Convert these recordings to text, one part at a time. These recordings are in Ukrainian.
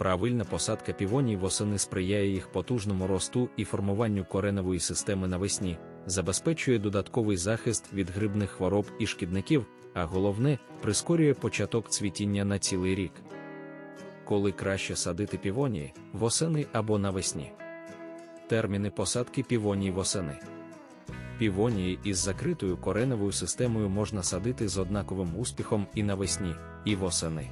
Правильна посадка півоній восени сприяє їх потужному росту і формуванню кореневої системи навесні, забезпечує додатковий захист від грибних хвороб і шкідників, а головне, прискорює початок цвітіння на цілий рік. Коли краще садити півонії восени або навесні. Терміни посадки півоній восени. Півонії із закритою кореневою системою можна садити з однаковим успіхом і навесні, і восени.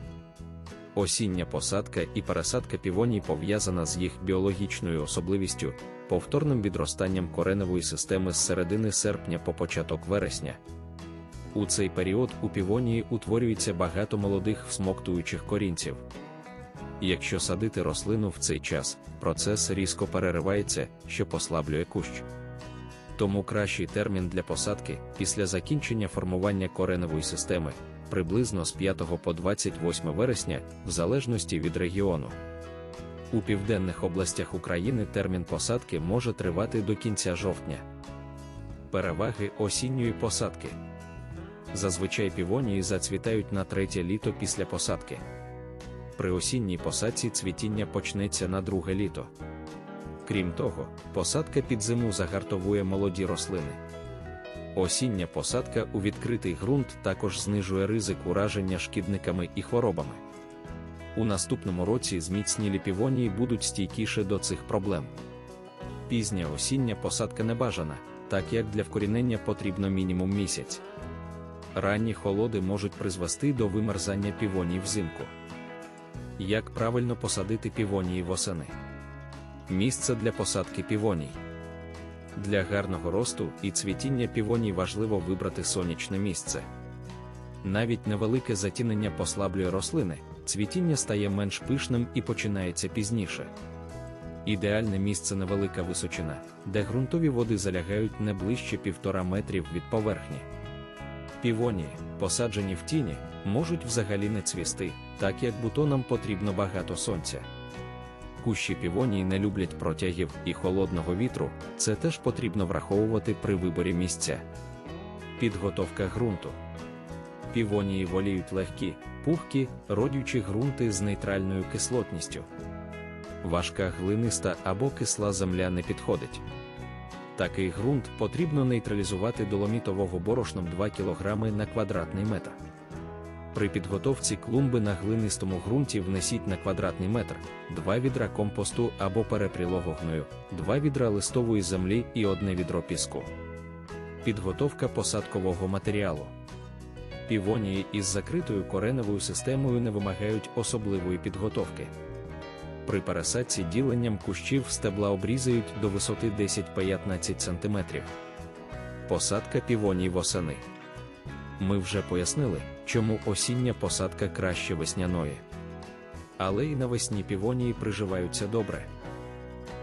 Осіння посадка і пересадка півоній пов'язана з їх біологічною особливістю, повторним відростанням кореневої системи з середини серпня по початок вересня. У цей період у півонії утворюється багато молодих всмоктуючих корінців. Якщо садити рослину в цей час, процес різко переривається, що послаблює кущ. Тому кращий термін для посадки після закінчення формування кореневої системи приблизно з 5 по 28 вересня, в залежності від регіону. У південних областях України термін посадки може тривати до кінця жовтня. Переваги осінньої посадки. Зазвичай півонії зацвітають на третє літо після посадки. При осінній посадці цвітіння почнеться на друге літо. Крім того, посадка під зиму загартовує молоді рослини. Осіння посадка у відкритий ґрунт також знижує ризик ураження шкідниками і хворобами. У наступному році зміцнілі півонії будуть стійкіше до цих проблем. Пізня осіння посадка не бажана, так як для вкорінення потрібно мінімум місяць. Ранні холоди можуть призвести до вимерзання півоній взимку. Як правильно посадити півонії восени? Місце для посадки півоній. Для гарного росту і цвітіння півоній важливо вибрати сонячне місце. Навіть невелике затінення послаблює рослини, цвітіння стає менш пишним і починається пізніше. Ідеальне місце невелика височина, де ґрунтові води залягають не ближче півтора метрів від поверхні. Півонії, посаджені в тіні, можуть взагалі не цвісти, так як бутонам потрібно багато сонця. Кущі півонії не люблять протягів і холодного вітру, це теж потрібно враховувати при виборі місця. Підготовка ґрунту. Півонії воліють легкі, пухкі, родючі ґрунти з нейтральною кислотністю. Важка глиниста або кисла земля не підходить. Такий ґрунт потрібно нейтралізувати доломітового борошном 2 кг на квадратний метр. При підготовці клумби на глинистому ґрунті внесіть на квадратний метр 2 відра компосту або перепрілого гною, 2 відра листової землі і одне відро піску. Підготовка посадкового матеріалу. Півонії із закритою кореневою системою не вимагають особливої підготовки. При пересадці діленням кущів стебла обрізають до висоти 10-15 см. Посадка півоній восени. Ми вже пояснили, чому осіння посадка краще весняної. Але і навесні півонії приживаються добре.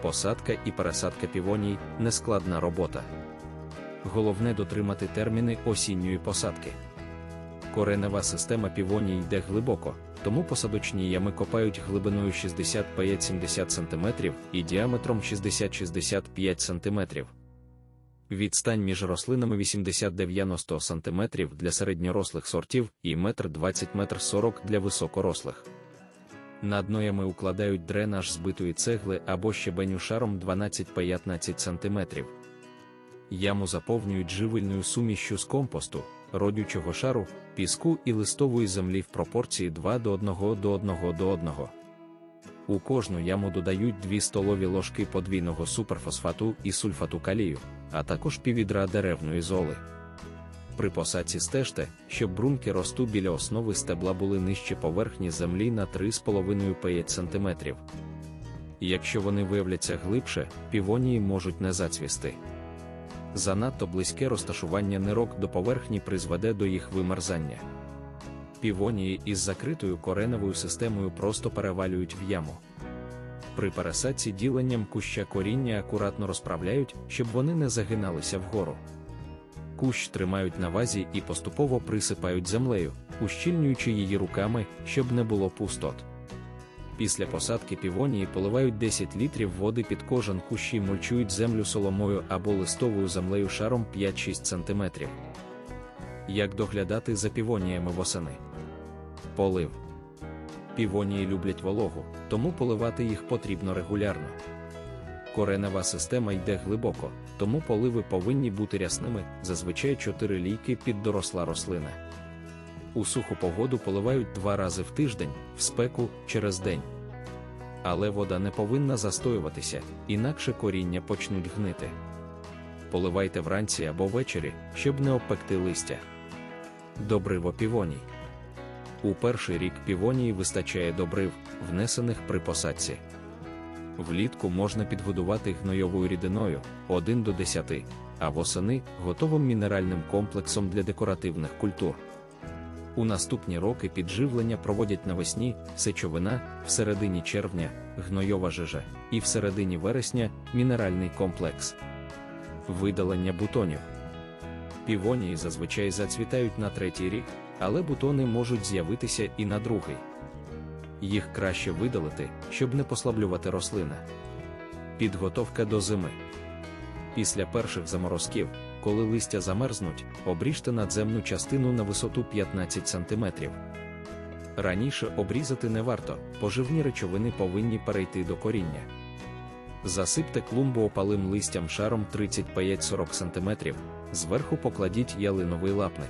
Посадка і пересадка півоній нескладна робота. Головне дотримати терміни осінньої посадки. Коренева система півоній йде глибоко, тому посадочні ями копають глибиною 65-70 см і діаметром 60-65 см. Відстань між рослинами 80-90 см для середньорослих сортів і 1,20 м для високорослих. Над ноями укладають дренаж збитої цегли або щебеню шаром 12-15 см. Яму заповнюють живильною сумішю з компосту, родючого шару, піску і листової землі в пропорції 2 до 1 до 1 до 1. У кожну яму додають 2 столові ложки подвійного суперфосфату і сульфату калію, а також піввідра деревної золи. При посадці стежте, щоб брунки росту біля основи стебла були нижче поверхні землі на 3,5-5 см. Якщо вони виявляться глибше, півонії можуть не зацвісти. Занадто близьке розташування нирок до поверхні призведе до їх вимерзання. Півонії із закритою кореневою системою просто перевалюють в яму. При пересадці діленням куща коріння акуратно розправляють, щоб вони не загиналися вгору. Кущ тримають на вазі і поступово присипають землею, ущільнюючи її руками, щоб не було пустот. Після посадки півонії поливають 10 літрів води під кожен кущ і мульчують землю соломою або листовою землею шаром 5-6 см. Як доглядати за півоніями восени? Полив. Півонії люблять вологу, тому поливати їх потрібно регулярно. Коренева система йде глибоко, тому поливи повинні бути рясними, зазвичай 4 лійки під доросла рослина. У суху погоду поливають два рази в тиждень, в спеку через день. Але вода не повинна застоюватися, інакше коріння почнуть гнити. Поливайте вранці або ввечері, щоб не обпекти листя. Добриво півоній. У перший рік півонії вистачає добрив, внесених при посадці. Влітку можна підгодувати гнойовою рідиною 1 до 10, а восени готовим мінеральним комплексом для декоративних культур. У наступні роки підживлення проводять навесні сечовина, в середині червня, гнойова жижа, і в середині вересня мінеральний комплекс. Видалення бутонів. Півонії зазвичай зацвітають на третій рік, але бутони можуть з'явитися і на другий. Їх краще видалити, щоб не послаблювати рослина. Підготовка до зими. Після перших заморозків, коли листя замерзнуть, обріжте надземну частину на висоту 15 см. Раніше обрізати не варто, поживні речовини повинні перейти до коріння. Засипте клумбу опалим листям шаром 35-40 см, зверху покладіть ялиновий лапник.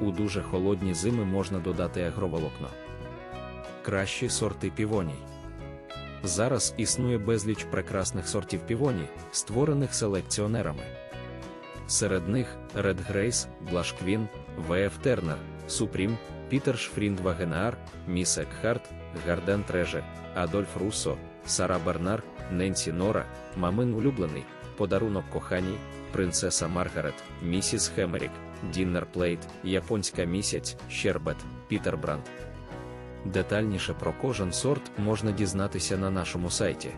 У дуже холодні зими можна додати агроволокно. Кращі сорти півоній. Зараз існує безліч прекрасних сортів півоній, створених селекціонерами. Серед них Red Grace, Blush Queen, VF Turner, Supreme, Peter Шфрінд Вагенаар, Міс Екхарт, Гарден Треже, Адольф Руссо, Сара Бернар, Ненсі Нора, Мамин Улюблений, Подарунок коханій, Принцеса Маргарет, Місіс Хемерік, Діннер Плейт, Японська місяць, Щербет, Пітер Бранд. Детальніше про кожен сорт можна дізнатися на нашому сайті.